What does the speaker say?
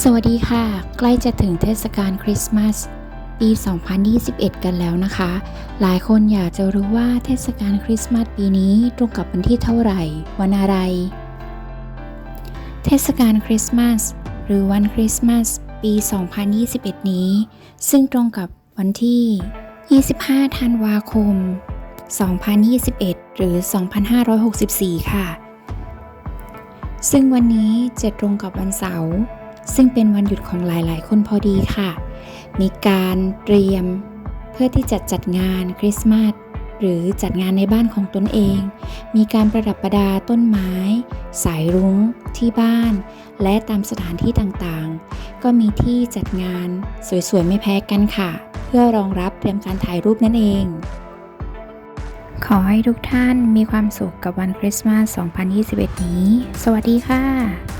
สวัสดีค่ะ ใกล้จะถึงเทศกาลคริสต์มาสปี 2021 กันแล้วนะคะ หลายคนอยากจะรู้ว่าเทศกาลคริสต์มาสปีนี้ตรงกับวันที่เท่าไหร่ วันอะไร เทศกาลคริสต์มาสหรือวันคริสต์มาสปี 2021 นี้ ซึ่งตรงกับวันที่ 25 ธันวาคม 2021 หรือ 2564 ค่ะ ซึ่งวันนี้จะตรงกับวันเสาร์ ซึ่งเป็นวันหยุดของหลายๆ คนพอดีค่ะ มีการเตรียมเพื่อที่จะจัดงานคริสต์มาสหรือจัดงานในบ้านของตนเอง มีการประดับประดาต้นไม้ สายรุ้ง ที่บ้าน และตามสถานที่ต่างๆ ก็มีที่จัดงานสวยๆ ไม่แพ้กันค่ะ เพื่อรองรับเตรียมการถ่ายรูปนั่นเอง ขอให้ทุกท่านมีความสุขกับวันคริสต์มาส 2021 นี้ สวัสดีค่ะ